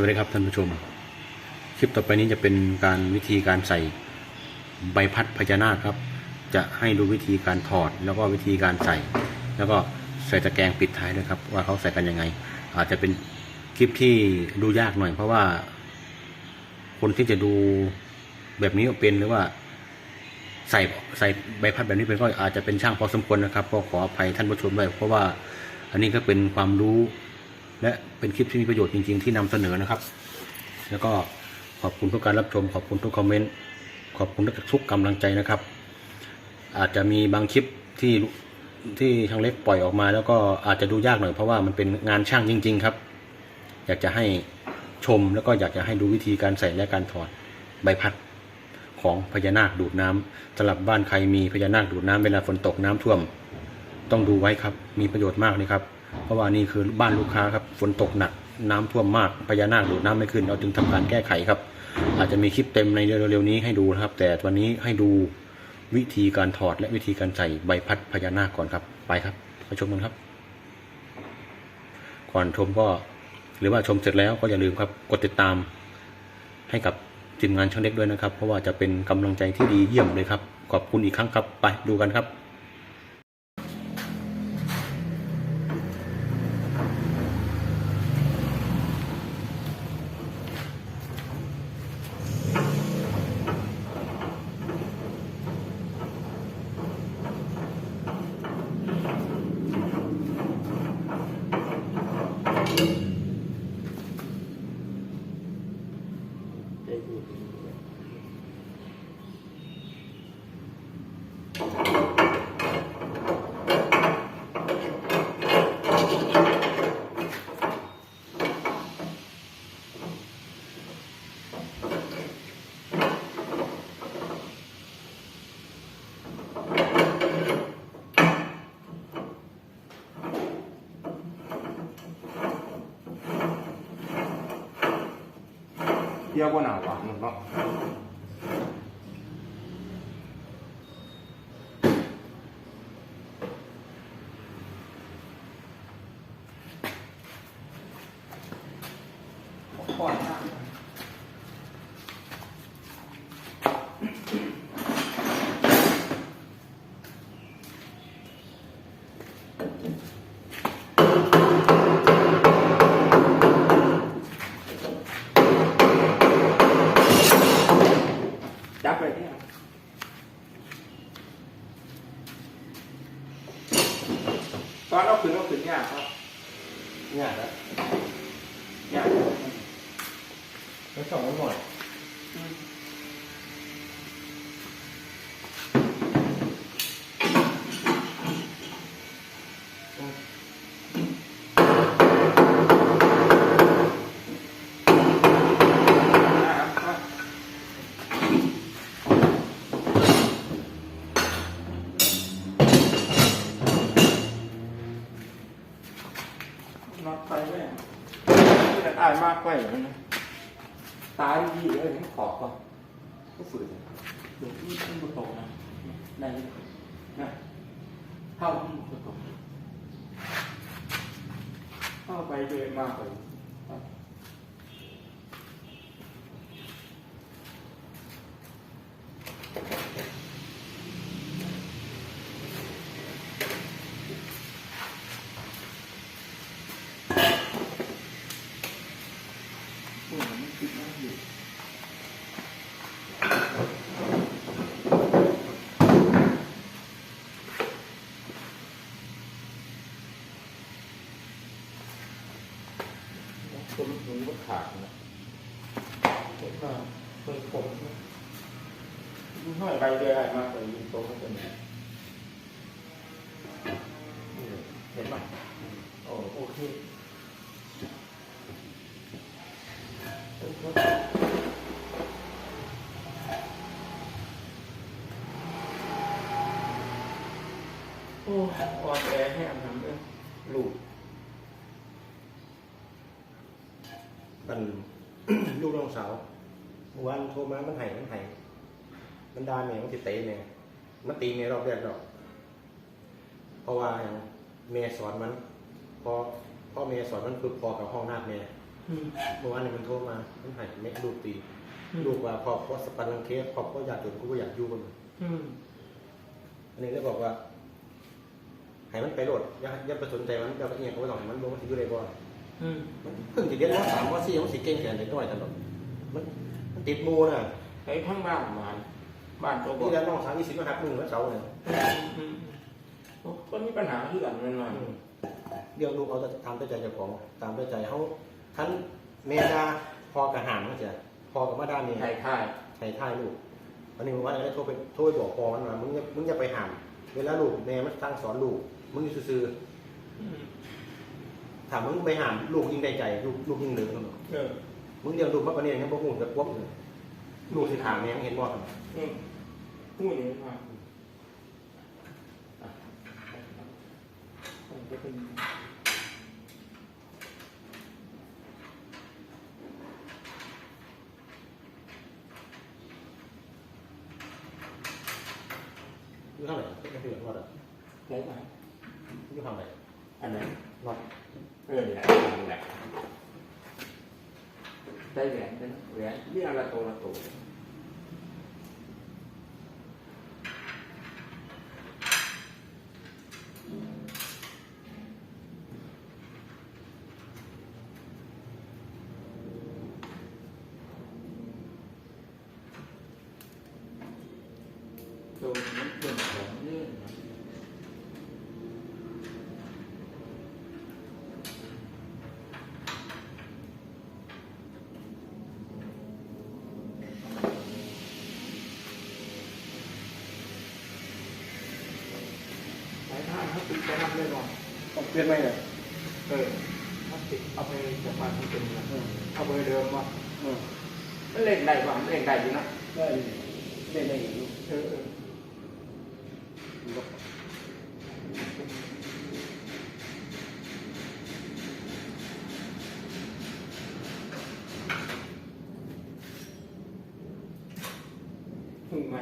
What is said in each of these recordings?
วัสดีครับท่านผู้ชม คลิปต่อไปนี้จะเป็นการวิธีการใส่ใบพัดพญานาคครับ จะให้ดูวิธีการถอดแล้วก็วิธีการใส่ แล้วก็ใส่ตะแกรงปิดท้ายด้วยครับ ว่าเขาใส่กันยังไง อาจจะเป็นคลิปที่ดูยากหน่อย เพราะว่า คนที่จะดูแบบนี้เป็นหรือว่าใส่ใส่ใบพัดแบบนี้เป็นก็อาจจะเป็นช่างพอสมควรนะครับก็ขออภัยท่านผู้ชมด้วยเพราะว่าอันนี้ก็เป็นความรู้ และเป็นคลิปที่มีประโยชน์จริง ๆ ที่นำเสนอนะครับ แล้วก็ขอบคุณทุกการรับชม ขอบคุณทุกคอมเมนต์ขอบคุณทุกกำลังใจนะครับ อาจจะมีบางคลิปที่ที่ทางเล็กปล่อยออกมา แล้วก็อาจจะดูยากหน่อยเพราะว่ามันเป็นงานช่างจริง ๆ ครับ อยากจะให้ชมแล้วก็อยากจะให้ดูวิธีการใส่และการถอดใบพัดของพญานาคดูดน้ำสำหรับบ้านใครมีพญานาคดูดน้ำเวลาฝนตกน้ำท่วม ต้องดูไว้ครับ มีประโยชน์มากเลยครับ เพราะว่านี่คือบ้านลูกค้าครับฝนตกหนักน้ำท่วมมากพญานาคดูดน้ำไม่ขึ้น เราจึงทำการแก้ไขครับ อาจจะมีคลิปเต็มในเร็วๆนี้ให้ดูนะครับ แต่วันนี้ให้ดูวิธีการถอดและวิธีการใส่ใบพัดพญานาคก่อนครับ ไปครับไปชมกันครับ ก่อนชมก็หรือว่าชมเสร็จแล้วก็อย่าลืมครับกดติดตามให้กับทีมงานช่างเล็กด้วยนะครับ เพราะว่าจะเป็นกำลังใจที่ดีเยี่ยมเลยครับ ขอบคุณอีกครั้งครับไปดูกันครับ เที่ยวก็หนาวหวานเนาะก่อนนะ จับเลยที่ตอนเอาขึ้นเอาขึ้นยากครับ ยากนะ ยาก แล้วส่องหน่อยนะครับน็อ ตายอย่างนั้นนะตายดีเลยทั้งขอบก่อนก็ฝืนเดี๋ยวที่ขึ้นมาตกนะในนะเข้าที่บนโต๊ะเข้าไปเดินมากไปย โอ้ยมันคิดมากอยู่ คนมันขาดนะเห็นมาเคยผมนะยิ่งห้อยใบเดียวมากกว่ายิ่งโตก็เป็นเห็นไหมโอ้โอเคโอ้อ่อนแอแห้งทำเอ้ยลูก มัน ลูกน้องสาวเมื่อ วานโทรมามันไห้มันไห้มันด่าแม่มันติเตะแม่มันตีแม่รอบแรกดอก เพราะว่าอย่างแม่สอนมัน พอพ่อแม่สอนมันคือพอกับห้องนาดแม่ออืมเมื่อวานนี้มันโทรมา มันใหายเม็ดลูกตีอืมลูกว่าครอบครัวสปันลังเคสครอบครัวอยากจนกูก็อยากอยู่มันอืมอันนี้เลยบอกว่าให้มันไปโหลดอย่าอย่าไปสนใจมันอย่าไปเอียงเขาไปหน่อยมันรู้มันสิอยู่ได้บ่อืมมันเพิ่งสิเรียนว่าสามว่าสี่มันสิเก่งแค่ไหนน้อยตลอดมันมัน ติดหมูน่ะไปทั้งบ้านมาบ้านตัวบอนี่กแล้วน้องสาวมีสิทธิ์มาหักมึงแล้วเสาเนี่ยอืมอืมก็มีปัญหาที่กันมันหน่อยเรื่องลูกเอาแต่ตามใจเจ้าของตามใจเขาท่านเมดาพอกระหางมันจะพอกับมาดาเมียไทยค่ายใช้ท่ายลูกวันนี้มึงว่าอะไรโทรไปโทรไปบอกพอมันมามึงอย่ามึงอย่าไปห้ามเวลาลูกแม่มันตั้งสอนลูกมึงอยู่ซื่ออืมๆถามมึงไปห้ามลูกยิ่งได้ใจลูกลูกยิ่งเหลือเออ มึงเลี้ยงลูกมาปานนี้ยังบ่ฮู้จะควบเลยลูกสิถามแม่งเห็นบ่อืมพูดอย่างนี้มาอะมันจะเป็นอยู่เท่าไหร่ไม่ถึงรอดอะไรไหมอยู่เท่าไหร่อันไหนรอดเออนี่แหละนี่แหละ ได้แหวนเป็นแหวนเรียกละโตละโต ตัวนี้เป็นของเรื่องนะ ถ้าถ้าติดจะทำเลยก่อนต้องเปลี่ยนไหมเนี่ยเออถ้าติดเอาไปจับมาที่เป็นนะเอาเบอร์เดิมมาอืมมันเล่นได้ป่ะเล่นได้อยู่นะได้ได้ได้อยู่เออเออถึงไหม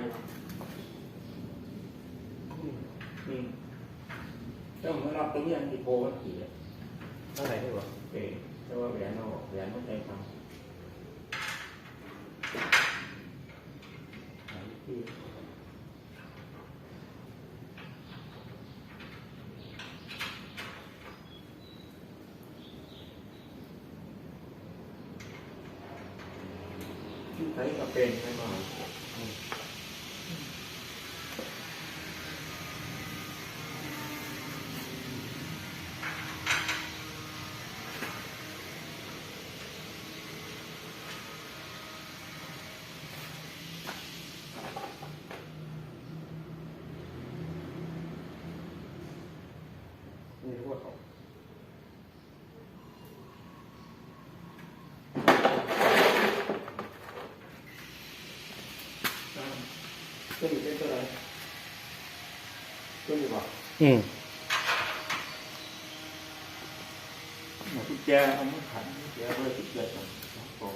อืม ต้องมารับตัวเนี้ยที่โพมันขี่อะเท่าไหร่ได้บ่เออแต่ว่าแหวนเราแหวนต้องใช้ฟังหาวิธีที่ใช้กับเป็นไม่มาอืมนี่รู้ว่าเขา อ่า ตัวนี้เป็นตัวอะไรตัวนี้บอก อืม หมดกุญแจเอามาขันกุญแจไว้กุญแจก่อนโอ้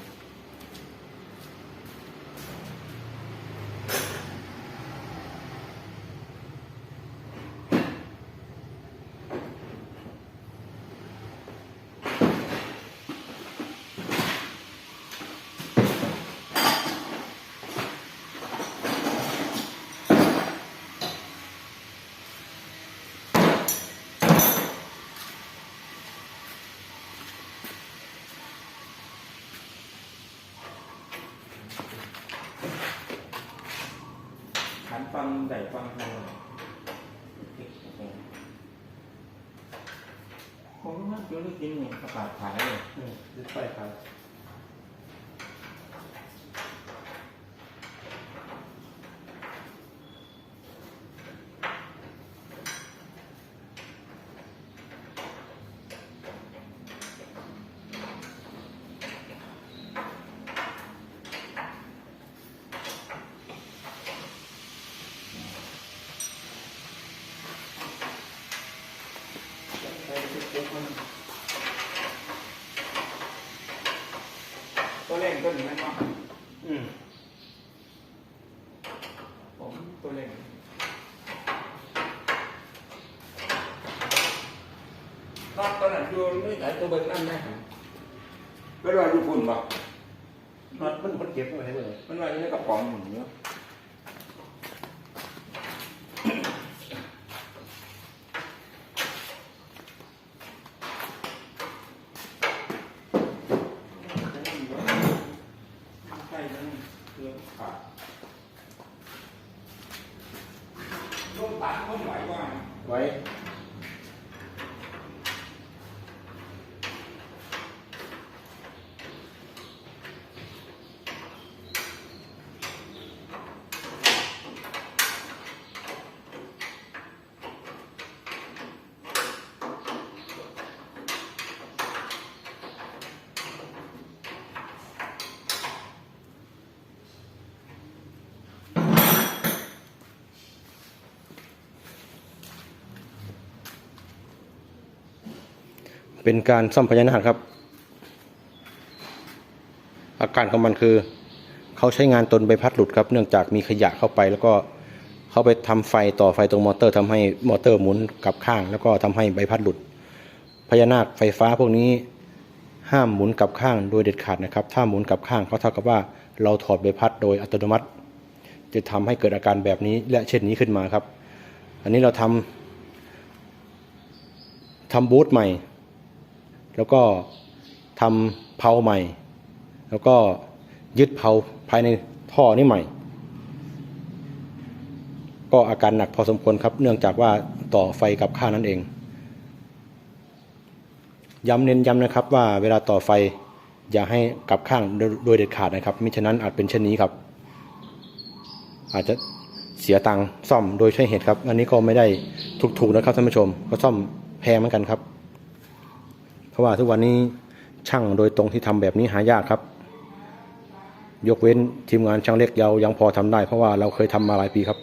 ขัน ฟังใส่ฟังทางผมว่าเดี๋ยวได้กินเนี่ยประกาศขายเลยอืมยึดไปครับ ใส่เก็บมันตัวเล่นตัวนี้มันว่าอืมผมตัวเล่นตอนตอนนั้นดูไม่ไหนตัวเบิ้งนั่นได้ก็ว่าอยู่พุ่นบ่มันมันมันเก็บไว้ให้เลยมันว่าอยู่ในกระป๋องหมุนเนาะใช่นั่นเครื่องขาดลงตัดเขาไหวว่าไว้ เป็นการซ่อมพญานาคครับ อาการของมันคือเขาใช้งานตนใบพัดหลุดครับ เนื่องจากมีขยะเข้าไป แล้วก็เขาไปทำไฟต่อไฟตรงมอเตอร์ทำให้มอเตอร์หมุนกลับข้าง แล้วก็ทำให้ใบพัดหลุดพญานาคไฟฟ้าพวกนี้ห้ามหมุนกลับข้างโดยเด็ดขาดนะครับ ถ้าหมุนกลับข้างก็เท่ากับว่าเราถอดใบพัดโดยอัตโนมัติ จะทำให้เกิดอาการแบบนี้และเช่นนี้ขึ้นมาครับ อันนี้เราทำทำบูทใหม่ แล้วก็ทำเพาใหม่ แล้วก็ยึดเพาภายในท่อนี่ใหม่ ก็อาการหนักพอสมควรครับ เนื่องจากว่าต่อไฟกับข้างนั่นเอง ย้ำเน้นย้ำนะครับว่าเวลาต่อไฟอย่าให้กับข้างโดยโดยเด็ดขาดนะครับมิฉะนั้นอาจเป็นเช่นนี้ครับ อาจจะเสียตังค์ซ่อมโดยใช่เหตุครับ อันนี้ก็ไม่ได้ถูกๆนะครับท่านผู้ชม ก็ซ่อมแพงเหมือนกันครับ เพราะว่าทุกวันนี้ช่างโดยตรงที่ทำแบบนี้หายากครับ ยกเว้นทีมงานช่างเล็กเยายังพอทำได้ เพราะว่าเราเคยทำมาหลายปีครับ